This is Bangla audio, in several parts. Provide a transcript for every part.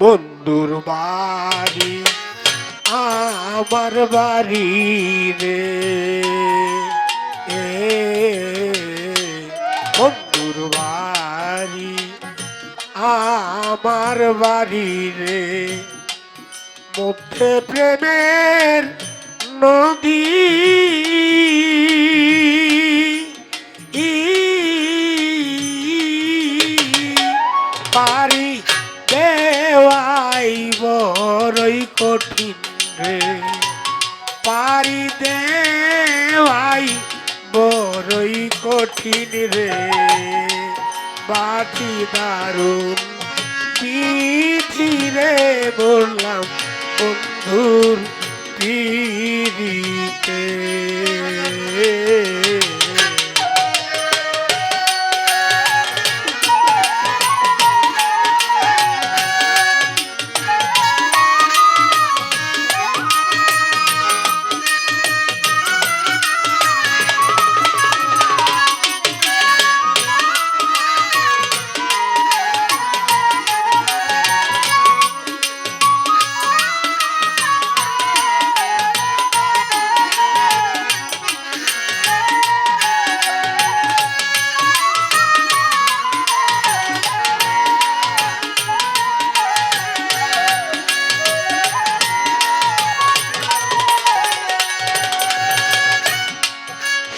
বন্ধুর বাড়ি আমার বাড়ি রে। এ বন্ধুর বাড়ি আমার বাড়ি রে। মধ্যে প্রেমের নদী কঠিন রে। পারি দে ভাই বড়ই কঠিন রে। বাটি দারুণ পিঠি রে বললাম বন্ধুর পিড়িতে।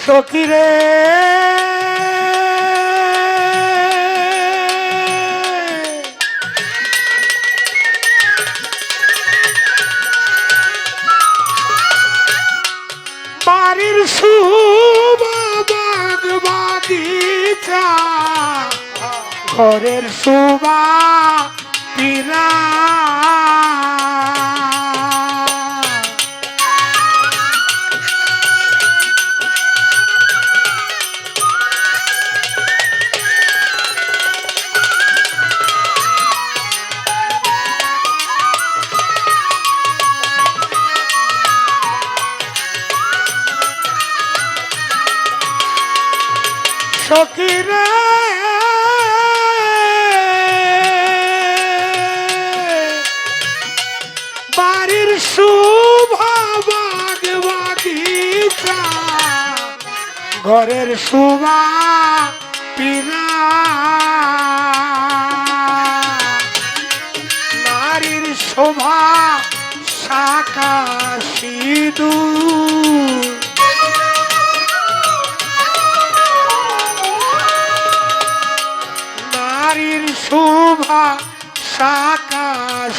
সখিরে বাড়ির সুবাগ বাগিচা ঘরের সুবা পিরা ঘরের শোভা নারীর শোভা শাখা সিঁদুর নারীর শোভা শাখা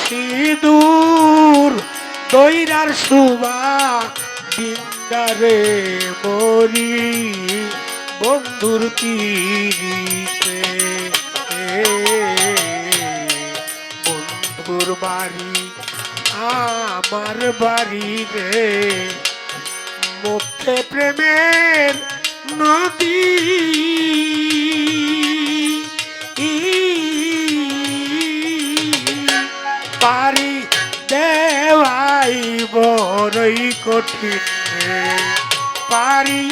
সিঁদুর দৈরার শোভা বিন্দারে মরি বন্ধুর তীরিতে বন্ধুর বাড়ি আমার বাড়ি রে। মুখে প্রেমের নদী কঠিন পারি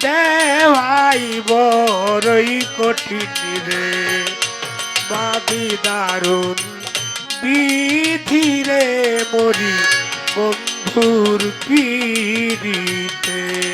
দেওয়াই বড়ই কঠিন। রে বাদি দারুণ বিধি রে মরি বন্ধুর পিড়িতে।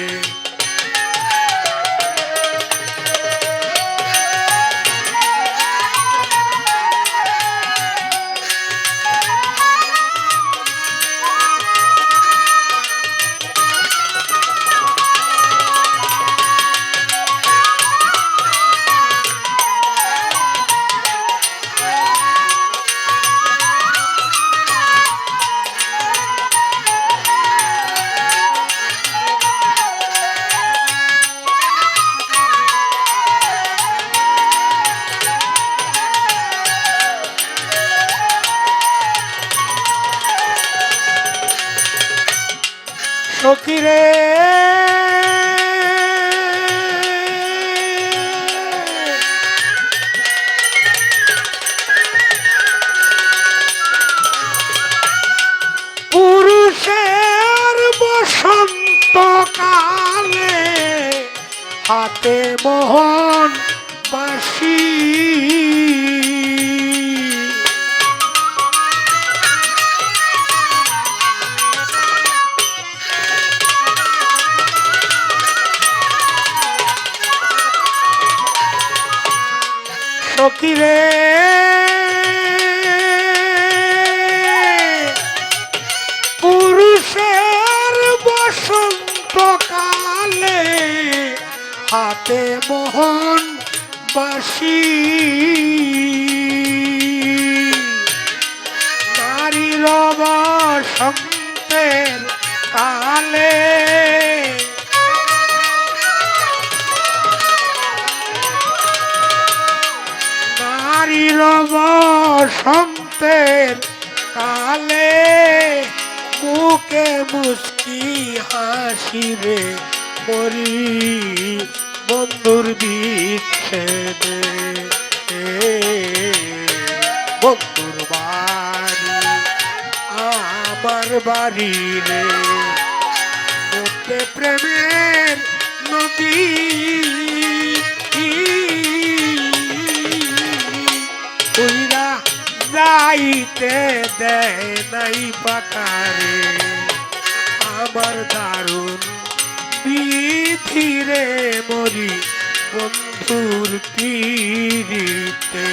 সখিরে পুরুষের বসন্ত কালে হাতে মোহন পুরুষের বসন্তকালে হাতে মোহন বাসি। নারীর বসন্তের কালে মুখে মুস্কি হাসিবে মরি বন্ধুর বিচ্ছেদে। বন্ধুর বাড়ি, আমার বাড়ি রে। প্রেমের নদী যাইতে দেয় নাই পাকারে। আমার দারুণ বিধিরে মরি বন্ধুর তীরিতে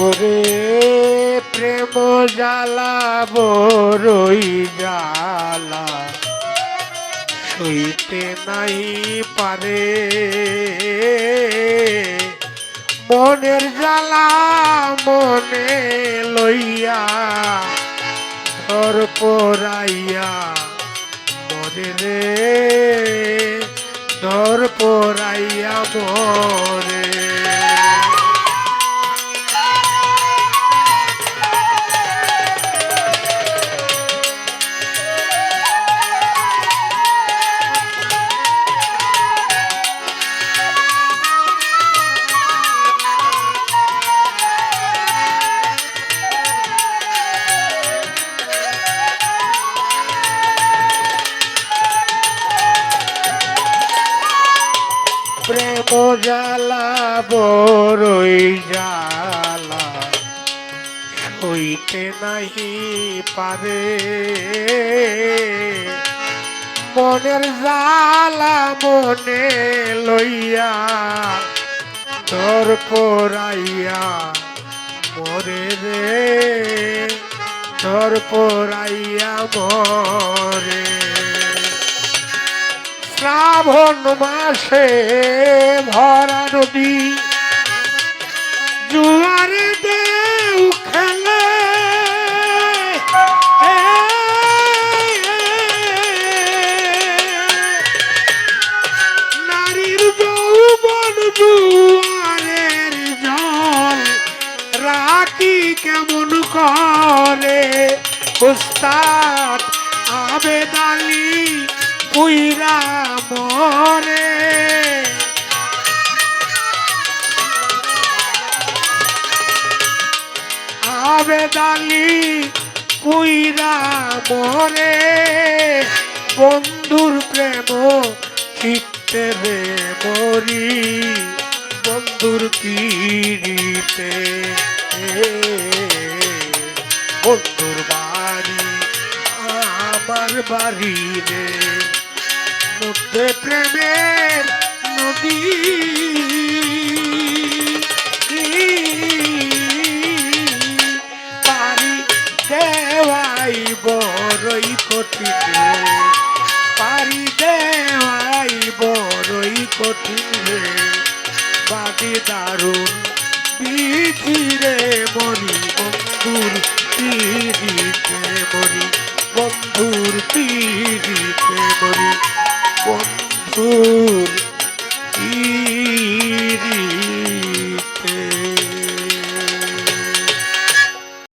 ওরে প্রেম জ্বালা বড়ই জ্বালা। সইতে নাই পারে। মনের জ্বালা মনে লইয়া ধর পরাইয়া মনে রে ধর পরাইয়া মরে প্রেম জ্বালা বড়ই জ্বালা। হইতে নাহি পারে। মনের জ্বালা মনে লইয়া তোর পরাইয়া মরে রে। তোর পরাইয়া মরে। শ্রাবণ মাসে ভরা নদী। জুয়ারে দেউ খেলে। নারীর যৌবন জুয়ারের জল। রাখি কেমন করে? উস্তাদ আবেদালি পুইরা মরে। আবেদালি পুইরা মরে। বন্ধুর প্রেম চিত্তে রে মরি। বন্ধুর পিড়িতে বন্ধুর বাড়ি, আমার বাড়ি রে। মধ্যে প্রেমের নদী। পারি দেওয়াই বড়ই কঠিন। পারি দেওয়াই বড়ই কঠিন রে। বাদি দারুণ বিধিরে মরি বন্ধুর পিড়িতে মরি বন্ধুর পিড়িতে মরি বন্ধুর